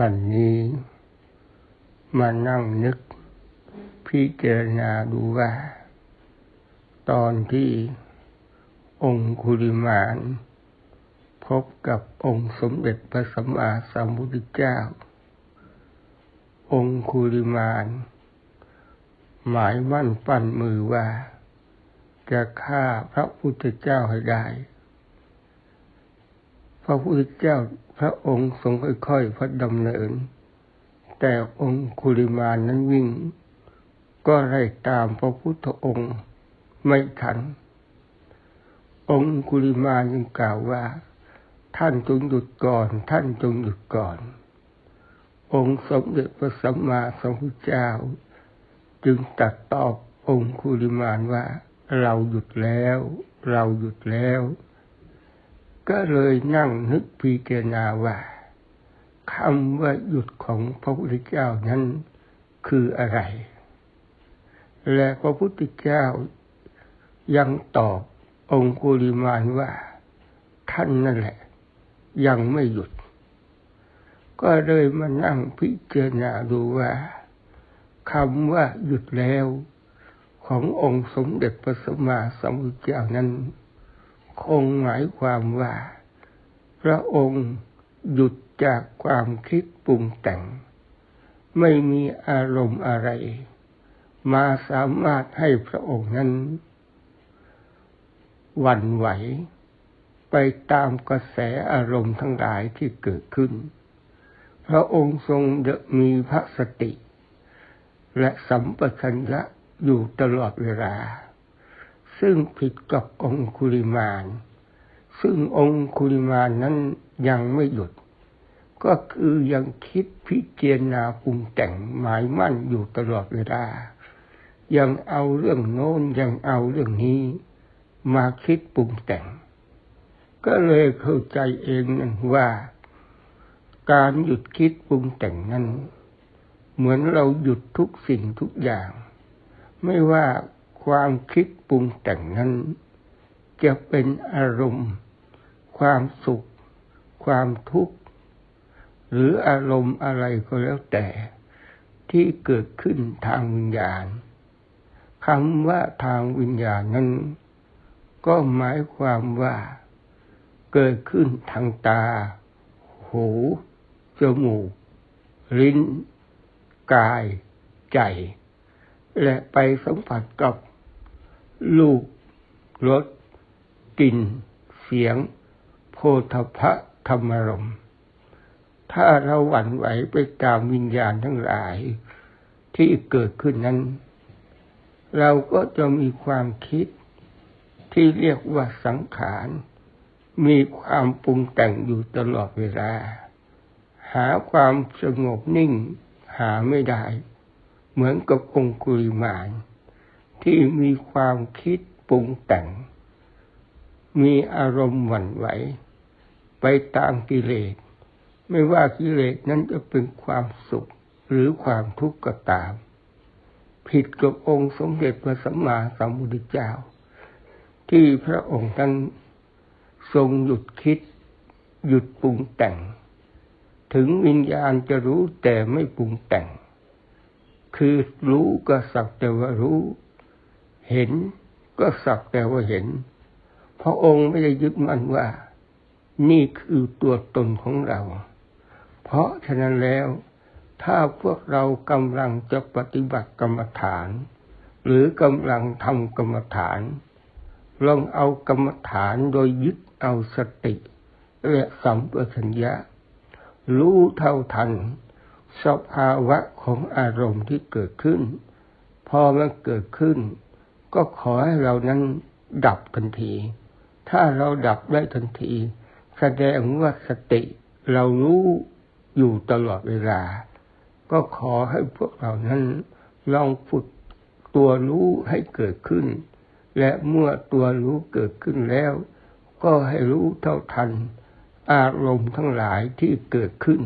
วันนี้มานั่งนึก พิจารณาดูว่า ตอนที่องคุลิมาน พบกับองค์สมเด็จพระสัมมาสัมพุทธเจ้า องคุลิมาน หมายมั่นปั้นมือว่า จะฆ่าพระพุทธเจ้าให้ได้ พระพุทธเจ้าพระองค์ทรงค่อยๆพัดดำเนิน แต่องค์คุลิมานนั้นวิ่ง ก็ไล่ตามพระพุทธองค์ไม่ทัน องค์คุลิมานยังกล่าวว่า ท่านจงหยุดก่อน ท่านจงหยุดก่อน องค์สมเด็จพระสัมมาสัมพุทธเจ้า จึงตัดตอบองค์คุลิมานว่า เราหยุดแล้ว เราหยุดแล้ว ก็เลยนั่งนึกพิจารณาว่าคำว่าหยุดของพระพุทธเจ้านั้นคืออะไร และพระพุทธเจ้ายังตอบองคุลิมานว่า ท่านนั่นแหละ ยังไม่หยุด ก็เลยมานั่งพิจารณาดูว่าคำว่าหยุดแล้วขององค์สมเด็จพระสัมมาสัมพุทธเจ้านั้น คงหมายความว่า พระองค์หยุดจากความคิดปรุงแต่ง ไม่มีอารมณ์อะไร มาสามารถให้พระองค์นั้นหวั่นไหว ไปตามกระแสอารมณ์ทั้งหลายที่เกิดขึ้น พระองค์ทรงมีพระสติ และสัมปชัญญะอยู่ตลอดเวลา ซึ่งผิดกับองคุลิมาน ซึ่งองคุลิมานนั้นยังไม่หยุด ก็คือยังคิดพิจารณาปรุงแต่งหมายมั่นอยู่ตลอดเวลา ยังเอาเรื่องโน้นยังเอาเรื่องนี้ มาคิดปรุงแต่ง ก็เลยเข้าใจเองนั่นว่า การหยุดคิดปรุงแต่งนั้น เหมือนเราหยุดทุกสิ่งทุกอย่างไม่ว่า ความคิดปรุงแต่งนั้น จะเป็นอารมณ์ ความสุข ความทุกข์ หรืออารมณ์อะไรก็แล้วแต่ ที่เกิดขึ้นทางวิญญาณคำว่าทางวิญญาณนั้น ก็หมายความว่า เกิดขึ้นทางตา หู จมูก ลิ้น กาย ใจ และไปสัมผัสกับ ลูกรสกลิ่น เสียง โพธพะธรรมรม ถ้าเราหวั่นไหวไปตามวิญญาณทั้งหลายที่เกิดขึ้นนั้น เราก็จะมีความคิดที่เรียกว่าสังขาร มีความปรุงแต่งอยู่ตลอดเวลา หาความสงบนิ่งหาไม่ได้ เหมือนกับองคุลิมาน ที่มีความคิดปรุงแต่ง มีอารมณ์หวั่นไหว ไปตามกิเลส ไม่ว่ากิเลสนั้นจะเป็นความสุขหรือความทุกข์ก็ตาม ผิดกับองค์สมเด็จพระสัมมาสัมพุทธเจ้า ที่พระองค์ท่านทรงหยุดคิด หยุดปรุงแต่ง ถึงวิญญาณจะรู้แต่ไม่ปรุงแต่ง คือรู้ก็สักแต่ว่ารู้ เห็นก็สักแต่ว่าเห็น พระองค์ไม่ได้ยึดมั่นว่า นี่คือตัวตนของเรา เพราะฉะนั้นแล้ว ถ้าพวกเรากำลังจะปฏิบัติกรรมฐาน หรือกำลังทำกรรมฐาน ลองเอากรรมฐานโดยยึดเอาสติและสัมปชัญญะ รู้เท่าทัน สภาวะของอารมณ์ที่เกิดขึ้น พอมันเกิดขึ้น ก็ขอให้เรานั้นดับทันที ถ้าเราดับได้ทันที แสดงว่าสติเรารู้อยู่ตลอดเวลา ก็ขอให้พวกเรานั้นลองฝึกตัวรู้ให้เกิดขึ้น และเมื่อตัวรู้เกิดขึ้นแล้ว ก็ให้รู้เท่าทัน อารมณ์ทั้งหลายที่เกิดขึ้น